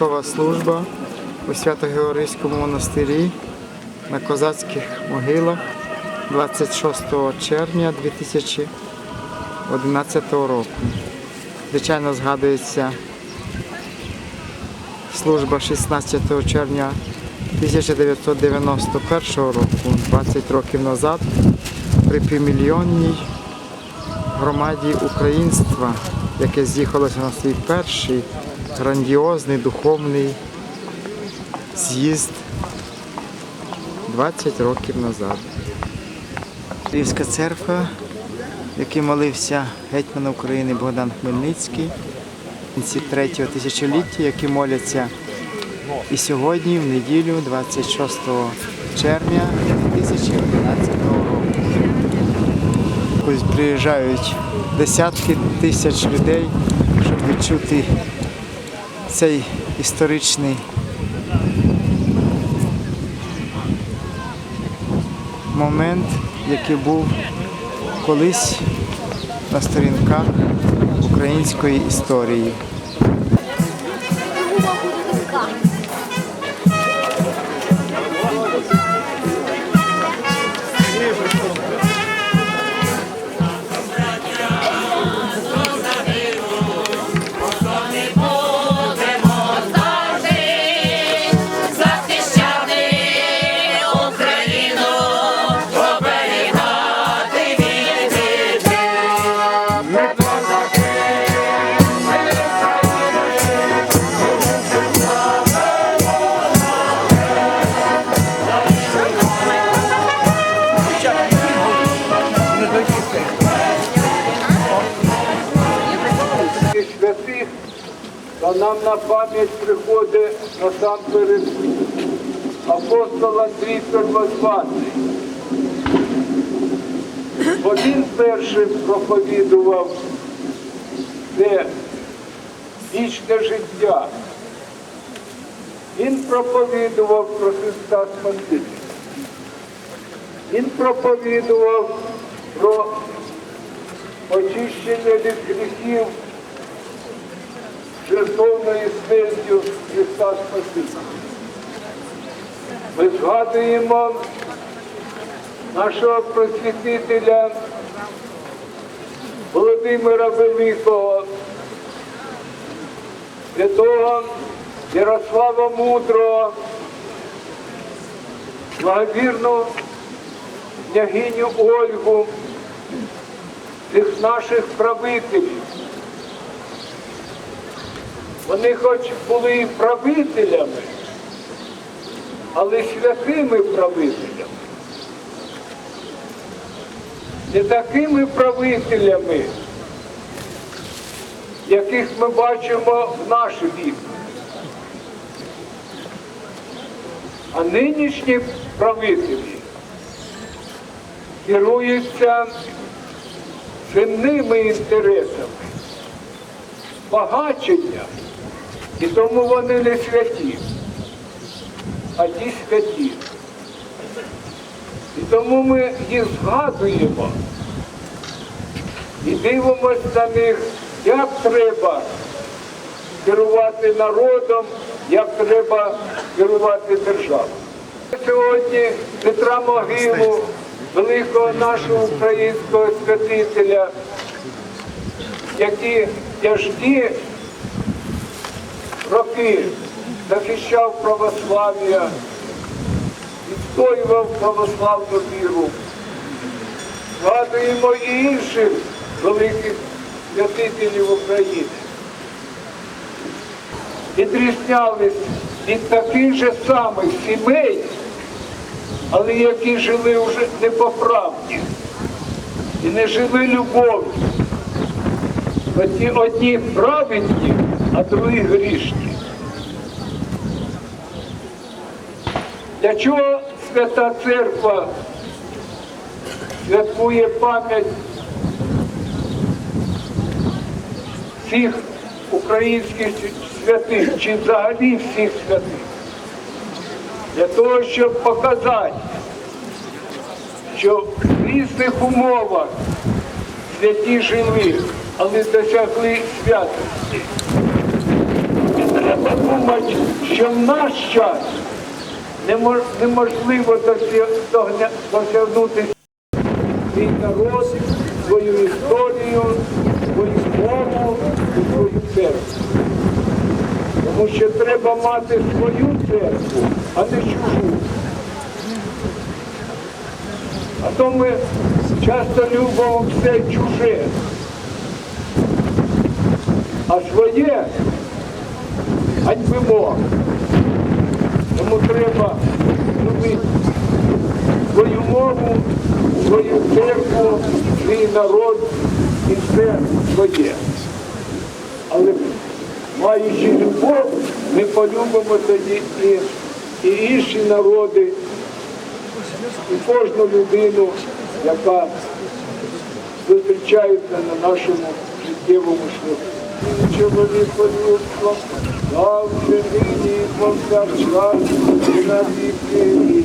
святкова служба у Свято-Георгійському монастирі на козацьких могилах 26 червня 2011 року. Звичайно, згадується служба 16 червня 1991 року, 20 років назад, при півмільйонній громаді українства, яке з'їхалося на свій перший грандіозний духовний з'їзд 20 років назад. Київська церква, в якій молився гетьман України Богдан Хмельницький, кінці третього тисячоліття, які моляться і сьогодні, в неділю, 26 червня 2011 року. Ось приїжджають десятки тисяч людей, щоб відчути цей історичний момент, який був колись на сторінках української історії. Приходить насамперед апостол Андрій Первозваний. Бо він першим проповідував це вічне життя. Він проповідував про Христа Спасителя. Він проповідував про очищення від гріхів жертовною смертю Христа Спасителя. Ми згадуємо нашого просвітителя Володимира Великого, святого Ярослава Мудрого, благовірну княгиню Ольгу, цих наших правителів. Вони хоч були і правителями, але святими правителями. Не такими правителями, яких ми бачимо в наш вік. А нинішні правителі керуються земними інтересами, багачення, і тому вони не святі, а ті святі. І тому ми їх згадуємо і дивимося на них, як треба керувати народом, як треба керувати державою. Сьогодні Петра Могилу, великого нашого українського святителя, який тяжкі роки захищав православ'я, відстоював православну віру. Згадуємо і інших великих святителів України. Відрізнялись від таких же самих сімей, але які жили вже не по правді і не жили любов'ю. Одні, одні праведні, а другі грішні. Для чого Свята Церква святкує пам'ять всіх українських святих чи взагалі всіх святих? Для того, щоб показати, що в різних умовах святі жили, але досягли святості. І треба думати, що в наш час неможливо досягнути свій народ, свою історію, свою мову свою церкву. Тому що треба мати свою церкву, а не чужу. А то ми часто любимо все чуже. А своє ганьбимо. Тому треба любити свою мову, свою церкву, свій народ і все своє. Але маючи любов, ми полюбимо тоді і, і інші народи, і кожну людину, яка зустрічається на нашому життєвому шляху. Чоловіколюбство, завжди нині і повсякчас, і на віки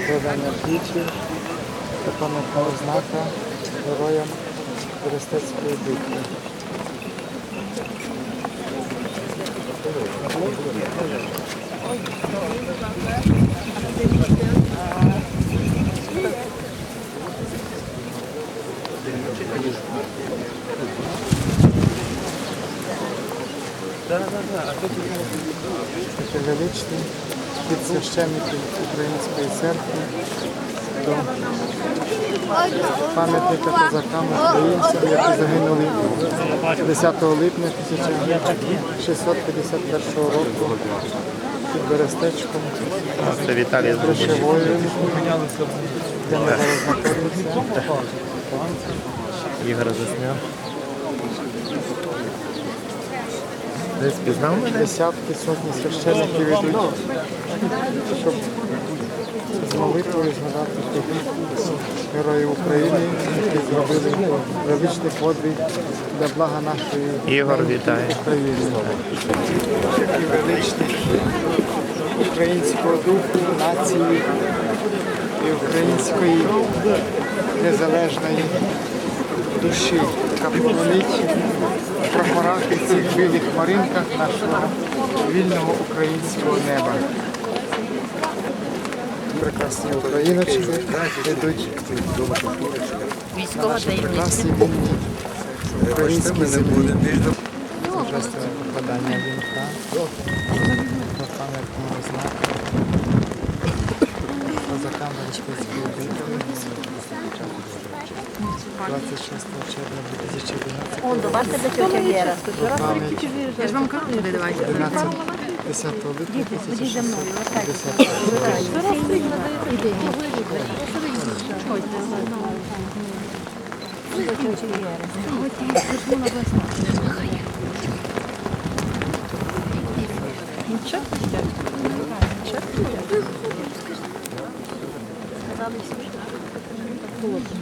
покладання квітів та пам'ятна ознака героям Берестецької битви. Такий величний від священників Української церкви до пам'ятника козакам українцям, які загинули 10 липня 1651 року під Берестечком Бришевою, де ми зараз знаходимося. Ігор засняв. Десь пізнав мене? Десятки, сотні священників ідуть, щоб молитвою згадати тих героїв України, які зробили величний подвиг для блага нашої Ігор вітає. України. Такий величний українського духу, нації і української незалежної душі, яка полонить в прапорах і цих білих хмаринках нашого вільного українського неба. Прекрасні україночки йдуть. Військова таємниця. українські землі. Торжественне покладання вінка до пам'ятного знаку козакам Берестецької битви 26 червня 2011 Он, до Я ж вам кажу, не давайте. 11 10 липня Ходіть за мною, отак. 2010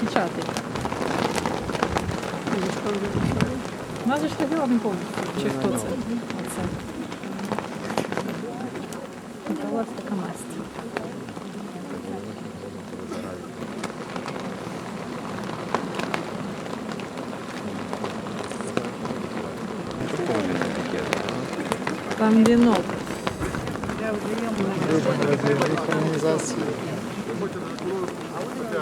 Печати. Нас же ж тоді не повністю. Чи хто це? Оце. Ніколас така масть. Там вінок. Різних організацій. Ото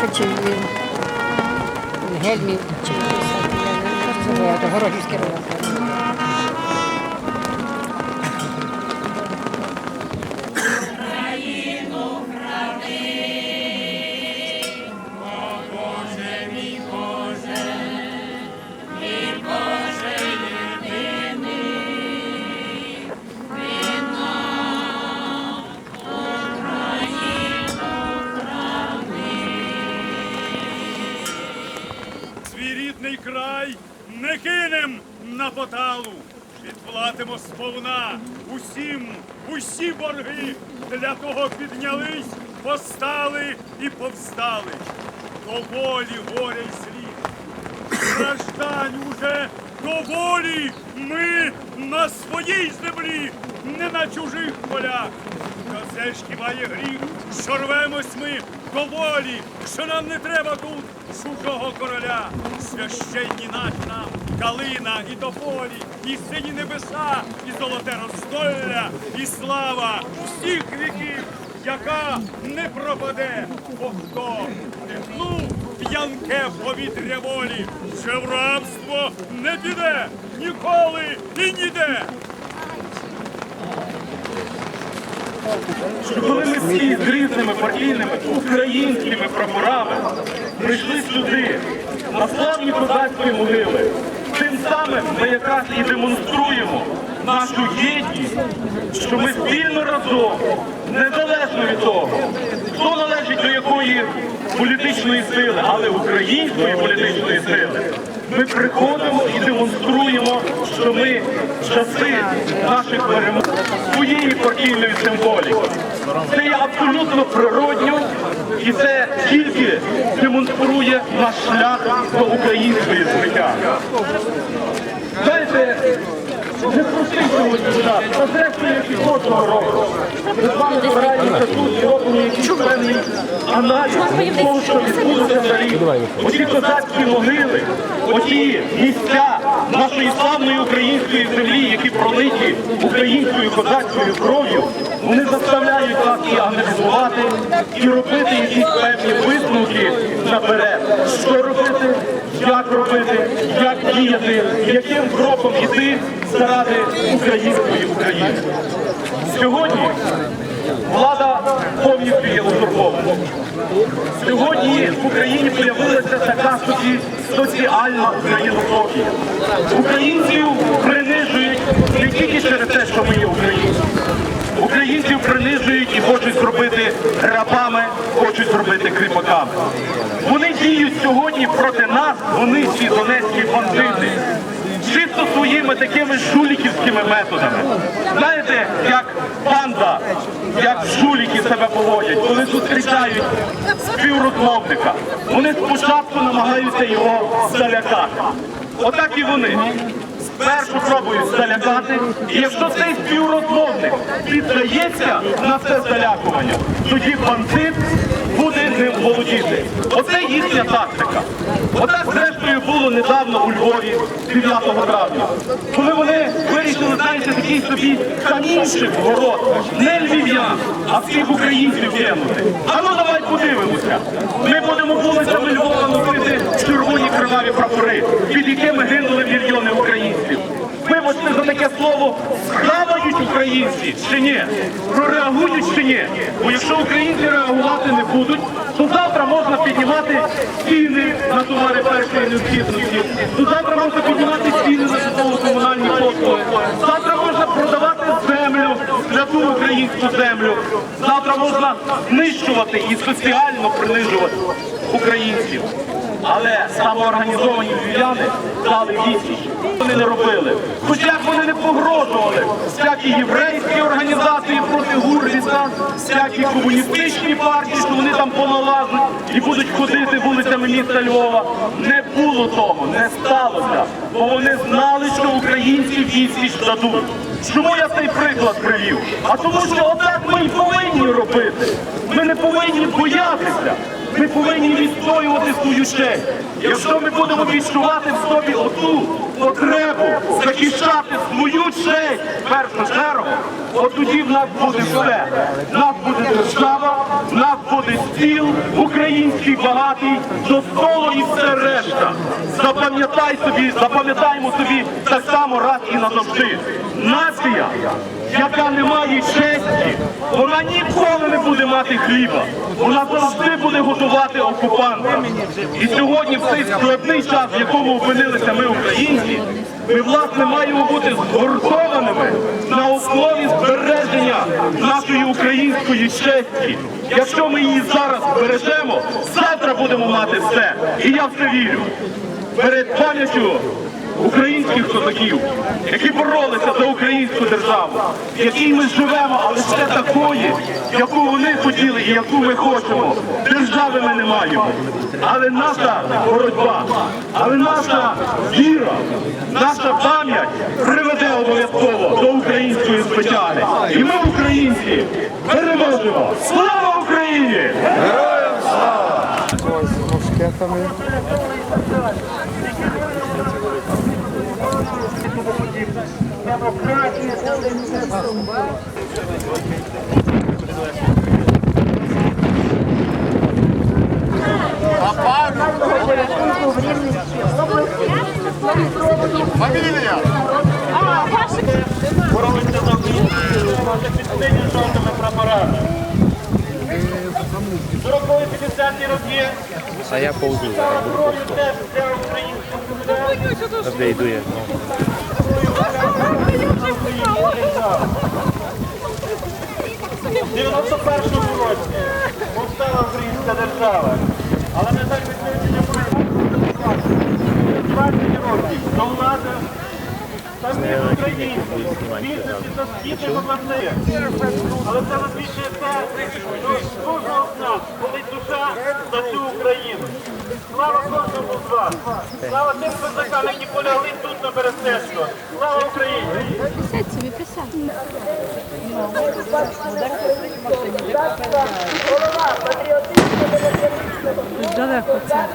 Він. Це Горохівський район. Поталу. Відплатимо сповна усім, усі борги для того піднялись, постали і повстали. До волі горя й слід. Страждань уже до волі ми на своїй землі, не на чужих полях. Та це ж хіба є гріх, що рвемось ми до волі, що нам не треба тут чужого короля. Священні наш нам калина і тополі, і сині небеса, і золоте розстолля, і слава всіх віків, яка не пропаде, бо хто вдихнув п'янке повітря волі, ще в рабство не піде ніколи і ніде. що коли ми всі з різними партійними українськими прапорами прийшли сюди, на славні козацькі могили, тим самим ми якраз і демонструємо нашу єдність, що ми спільно разом, незалежно від того, хто належить до якої політичної сили, але української політичної сили. Ми приходимо і демонструємо, що ми часи наших перемог своєї партійної символіки. Це є абсолютно природньо і це тільки демонструє наш шлях до української життя. Знаєте, не простий сьогодні час, та зрештою, як і кожного року. Ми з вами збираємося тут і робимо якийсь певний аналіз того, що відбулося за рік. Оці козацькі могили, оті місця нашої славної української землі, які пролиті українською козацькою кров'ю, вони заставляють нас і аналізувати, і робити якісь певні висновки наперед. Що робити, як робити, як діяти, яким кроком іти заради української України. Сьогодні влада повністю є узурпована. Сьогодні в Україні з'явилася така собі соціальна українофобія. Українців принижують не тільки через те, що ми є українці. Українців принижують і хочуть зробити рабами, хочуть зробити кріпаками. Вони діють сьогодні проти нас, вони ці донецькі бандити. Чисто своїми такими жуліківськими методами. Знаєте, як банда, як жуліки себе поводять, коли зустрічають співрозмовника. Вони спочатку намагаються його залякати. Отак і вони. Спершу пробують залякати, і якщо цей співрозмовник піддається на це залякування, тоді бандит буде ним володіти. Оце їхня тактика. Отак, зрештою, було недавно у Львові 9 травня, коли вони вирішили, знаєте, такий собі камінчик в город, не львів'ян, а всіх українців кинути. А ну давай подивимося. Ми будемо вулицями Львова носити червоні криваві прапори, під якими гинули мільйони українців. Вибачте за таке слово, схавають українці чи ні? Прореагують чи ні? Бо якщо українці реагувати не будуть, то завтра можна піднімати ціни на товари першої необхідності, то завтра можна піднімати ціни на житлово-комунальні послуги, завтра можна продавати землю, святу українську землю, завтра можна знищувати і соціально принижувати українців. Але самоорганізовані львів'яни дали відсіч. Вони не робили. Хоча як вони не погрожували, всякі єврейські організації проти Гурвіца, всякі комуністичні партії, що вони там поналазуть і будуть ходити вулицями міста Львова. Не було того, не сталося. Бо вони знали, що українці відсіч дадуть. Чому я цей приклад привів? А тому, що отак ми й повинні робити. Ми не повинні боятися. Ми повинні відстоювати свою честь. Якщо ми будемо відчувати в собі оту потребу захищати свою честь першу чергу, от тоді в нас буде все. В нас буде держава, в нас буде стіл, український багатий, до столу і все решта. Запам'ятай собі, запам'ятаємо собі так само раз і назавжди. Нація, яка не має честі, вона ніколи не буде мати хліба. Вона завжди буде готувати окупанта. І сьогодні в цей складний час, в якому опинилися ми, українці, ми власне маємо бути згуртованими на основі збереження нашої української честі. Якщо ми її зараз збережемо, завтра будемо мати все. І я в це вірю. перед пам'яттю українських козаків, які боролися за українську державу, в якій ми живемо, але ще такої, яку вони хотіли і яку ми хочемо. Держави ми не маємо. Але наша боротьба, але наша віра, наша пам'ять приведе обов'язково до української звитяги. І ми, українці, переможемо! Слава Україні! Ось з мушкетами. А я повзу зараз, буду повзу. Завжди йду я. ну. В 91-му році повстала українська держава, але на жаль, відключення пройшло 20 років до влади самі українці, бізнес та східних областей. Але це висвічує те, що кожного з нас болить душа за цю Україну. Слава кожному з вас! Слава тим козакам, які полягли тут на Берестечко! Слава Україні! Писать собі писати. Далеко це.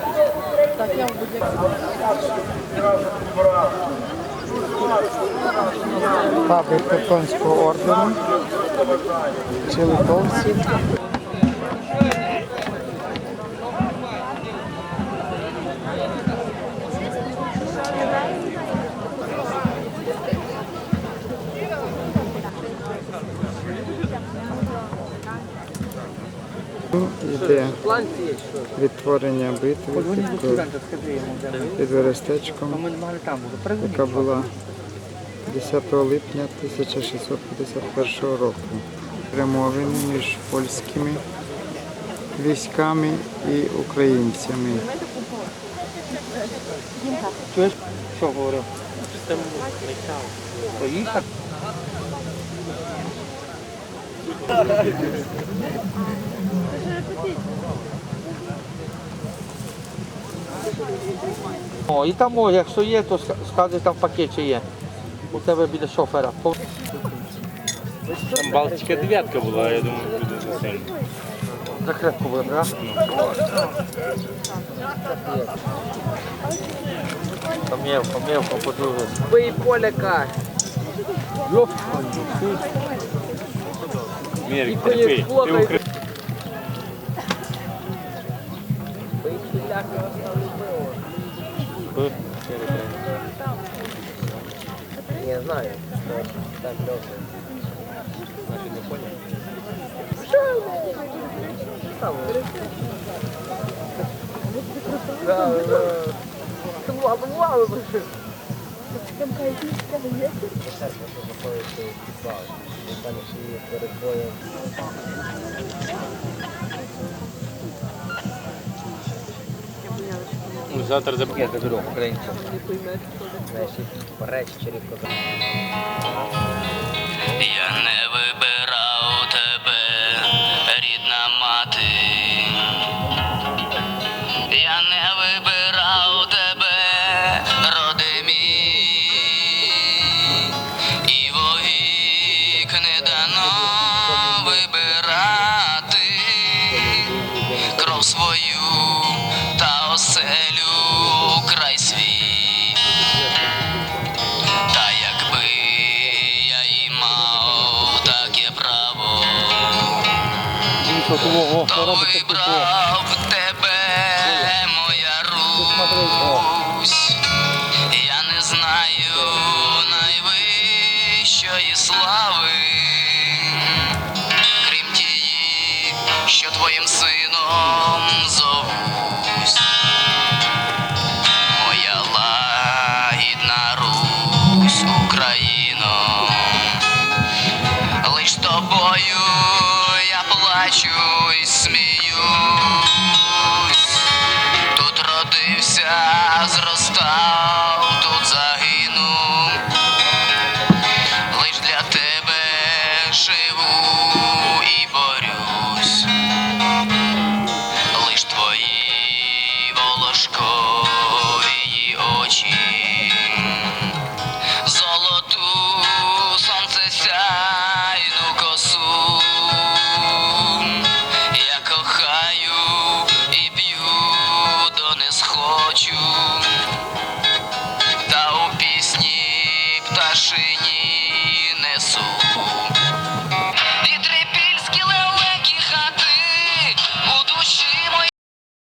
Табір Тевтонського ордену. Чи литовці. Йде відтворення битви під, під Верестечком, яка була 10 липня 1651 року. Перемовини між польськими військами і українцями. Що говорив? О, і там, о, якщо є, то ска- скажи там в пакеті є. У тебе біля шофера. Там Балтика дев'ятка була, я думаю, буде не сильно. Закрепку будемо, так? Помілко, мілко подруги. Ви поляка. Йоп, Мірик, терпи, ти Б. Не знаю, что там лёгкое. Значит, не понял? Там. Да, да. Ты лапу, лапу. Там кайфичка, нет? Сейчас вот заходит и писал. И там еще перед боем. Речі черівко. Я не вибрав тебе, моя Русь. Я не знаю найвищої слави, крім тієї, що твоїм сином зовусь. Моя лагідна Русь, Україно, лиш тобою Acho isso.